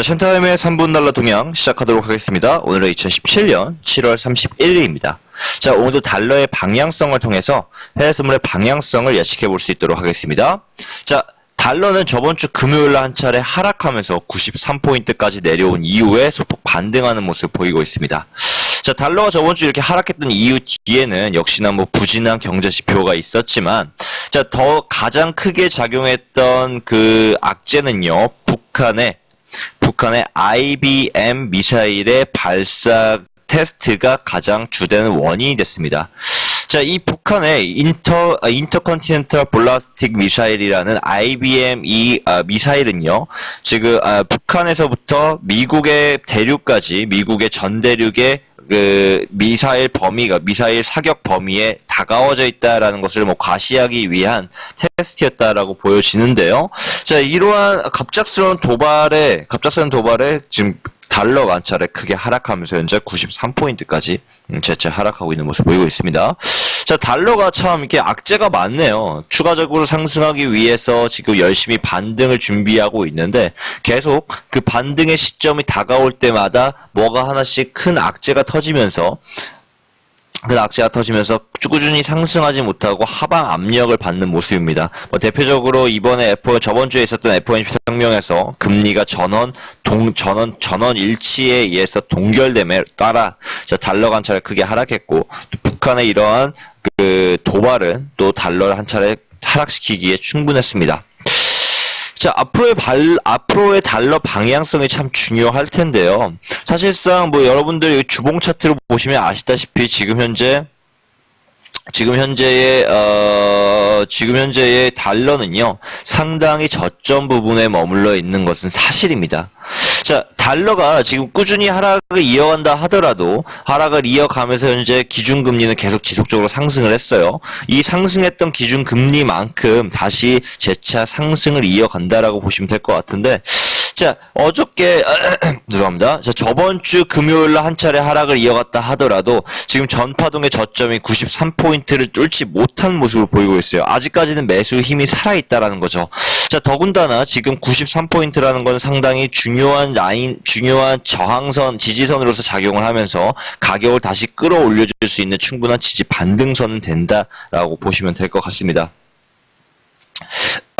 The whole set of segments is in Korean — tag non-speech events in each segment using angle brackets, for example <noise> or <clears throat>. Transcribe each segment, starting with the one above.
자, 션타임의 3분 달러 동향 시작하도록 하겠습니다. 오늘은 2017년 7월 31일입니다. 자, 오늘도 달러의 방향성을 통해서 해외 선물의 방향성을 예측해 볼 수 있도록 하겠습니다. 자, 달러는 저번 주 금요일 날 한 차례 하락하면서 93포인트까지 내려온 이후에 소폭 반등하는 모습을 보이고 있습니다. 자, 달러가 저번 주 이렇게 하락했던 이후 뒤에는 역시나 뭐 부진한 경제 지표가 있었지만, 자, 더 가장 크게 작용했던 그 악재는요, 북한의 북한의 IBM 미사일의 발사 테스트가 가장 주된 원인이 됐습니다. 자, 이 북한의 인터 아, 인터컨티넨탈 볼라스틱 미사일이라는 IBM 이 아, 미사일은요. 지금 아, 북한에서부터 미국의 대륙까지 미국의 전 대륙의 그 미사일 범위가 미사일 사격 범위에 다가워져 있다라는 것을 뭐 과시하기 위한 테스트였다라고 보여지는데요. 자, 이러한 갑작스러운 도발에 갑작스러운 도발에 지금 한 차례 크게 하락하면서 현재 93포인트까지 재차 하락하고 있는 모습 보이고 있습니다. 자, 달러가 참 이렇게 악재가 많네요. 추가적으로 상승하기 위해서 지금 열심히 반등을 준비하고 있는데 계속 그 반등의 시점이 다가올 때마다 뭐가 하나씩 큰 악재가 터지면서 그 악재가 터지면서 꾸준히 상승하지 못하고 하방 압력을 받는 모습입니다. 뭐 대표적으로 이번에 F 저번 주에 있었던 FOMC 성명에서 금리가 전원 동 전원 전원 일치에 의해서 동결됨에 따라 한 차례 크게 하락했고 또 북한의 이러한 그 도발은 또 달러를 한 차례 하락시키기에 충분했습니다. 자, 앞으로의 발, 앞으로의 달러 방향성이 참 중요할 텐데요. 사실상 뭐 여러분들 주봉 차트로 보시면 아시다시피 지금 현재 지금 현재의 어 지금 현재의 달러는요 상당히 저점 부분에 머물러 있는 것은 사실입니다. 자 달러가 지금 꾸준히 하락을 이어간다 하더라도 하락을 이어가면서 현재 기준금리는 계속 지속적으로 상승을 했어요. 이 상승했던 기준금리만큼 다시 재차 상승을 이어간다라고 보시면 될 것 같은데 자 어저께 <clears throat> 죄송합니다. 자 저번 주 금요일 날한 차례 하락을 이어갔다 하더라도 지금 전파동의 저점이 93포인트를 뚫지 못한 모습을 보이고 있어요. 아직까지는 매수 힘이 살아 있다라는 거죠. 자, 더군다나 지금 93포인트라는 건 상당히 중요한 라인, 중요한 저항선, 지지선으로서 작용을 하면서 가격을 다시 끌어올려 줄 수 있는 충분한 지지 반등선은 된다라고 보시면 될 것 같습니다.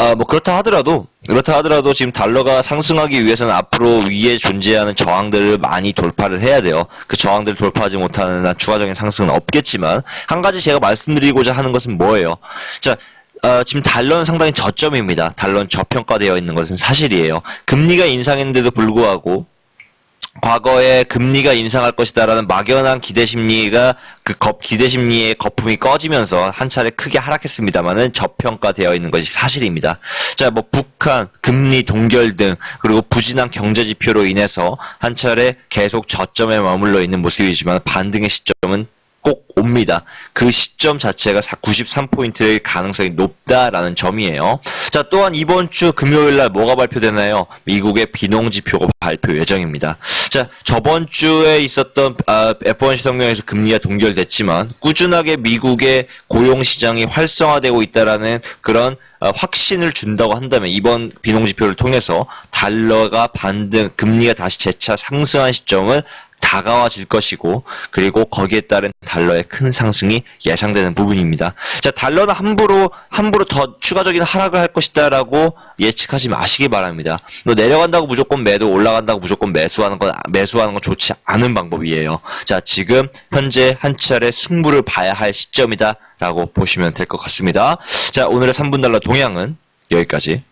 아, 뭐 그렇다 하더라도 그렇다 하더라도 지금 달러가 상승하기 위해서는 앞으로 위에 존재하는 저항들을 많이 돌파를 해야 돼요. 그 저항들을 돌파하지 못하는 한 추가적인 상승은 없겠지만 한 가지 제가 말씀드리고자 하는 것은 뭐예요? 자, 어, 지금 달러는 상당히 저점입니다. 달러는 저평가되어 있는 것은 사실이에요. 금리가 인상했는데도 불구하고 과거에 금리가 인상할 것이다라는 막연한 기대 심리가 그 겁, 기대 심리의 거품이 꺼지면서 한 차례 크게 하락했습니다만은 저평가되어 있는 것이 사실입니다. 자, 뭐 북한 금리 동결 등 그리고 부진한 경제 지표로 인해서 한 차례 계속 저점에 머물러 있는 모습이지만 반등의 시점은 꼭 옵니다. 그 시점 자체가 93포인트의 가능성이 높다라는 점이에요. 자, 또한 이번 주 금요일 날 뭐가 발표되나요? 미국의 비농 지표가 발표 예정입니다. 자, 저번 주에 있었던 아, F1 성명에서 금리가 동결됐지만 꾸준하게 미국의 고용 시장이 활성화되고 있다라는 그런 어, 확신을 준다고 한다면 이번 비농 지표를 통해서 달러가 반등, 금리가 다시 재차 상승한 시점을 다가와질 것이고 그리고 거기에 따른 달러의 큰 상승이 예상되는 부분입니다. 자, 달러는 함부로 함부로 더 추가적인 하락을 할 것이다라고 예측하지 마시기 바랍니다. 너 내려간다고 무조건 매도, 올라간다고 무조건 매수하는 건 매수하는 건 좋지 않은 방법이에요. 자, 지금 현재 한 차례 승부를 봐야 할 시점이다라고 보시면 될 것 같습니다. 자, 오늘의 3분 달러 동향은 여기까지.